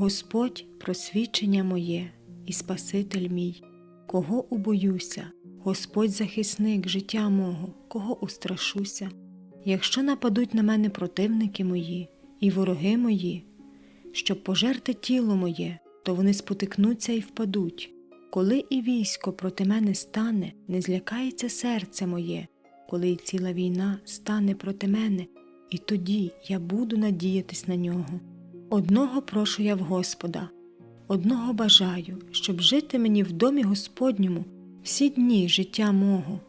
Господь просвідчення моє і Спаситель мій, кого убоюся, Господь захисник життя мого, кого устрашуся. Якщо нападуть на мене противники мої і вороги мої, щоб пожерти тіло моє, то вони спотикнуться і впадуть. Коли і військо проти мене стане, не злякається серце моє, коли і ціла війна стане проти мене, і тоді я буду надіятись на нього. Одного прошу я в Господа, одного бажаю, щоб жити мені в домі Господньому всі дні життя мого,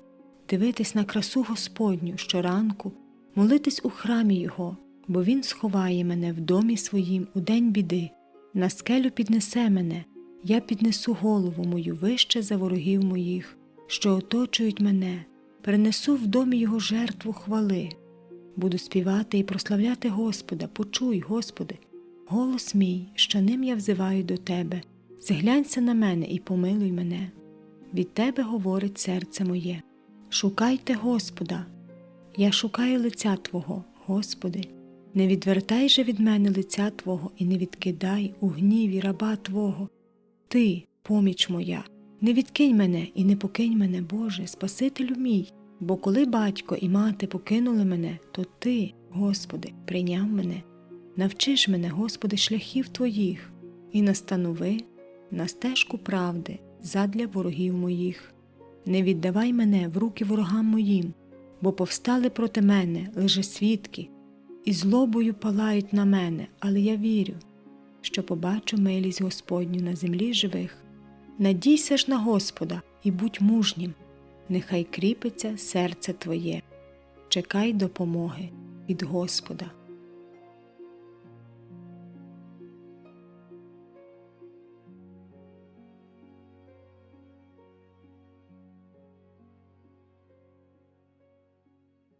дивитись на красу Господню щоранку, молитись у храмі Його, бо Він сховає мене в домі своїм у день біди, на скелю піднесе мене, я піднесу голову мою вище за ворогів моїх, що оточують мене, перенесу в домі Його жертву хвали. Буду співати і прославляти Господа, почуй, Господи, голос мій, що ним я взиваю до Тебе, зглянься на мене і помилуй мене. Від Тебе говорить серце моє. Шукайте Господа, я шукаю лиця Твого, Господи, не відвертай же від мене лиця Твого і не відкидай у гніві раба Твого. Ти, поміч моя, не відкинь мене і не покинь мене, Боже, Спасителю мій, бо коли батько і мати покинули мене, то Ти, Господи, прийняв мене. Навчи ж мене, Господи, шляхів Твоїх, і настанови на стежку правди задля ворогів моїх. Не віддавай мене в руки ворогам моїм, бо повстали проти мене лише свідки, і злобою палають на мене, але я вірю, що побачу милість Господню на землі живих. Надійся ж на Господа і будь мужнім, нехай кріпиться серце твоє, чекай допомоги від Господа.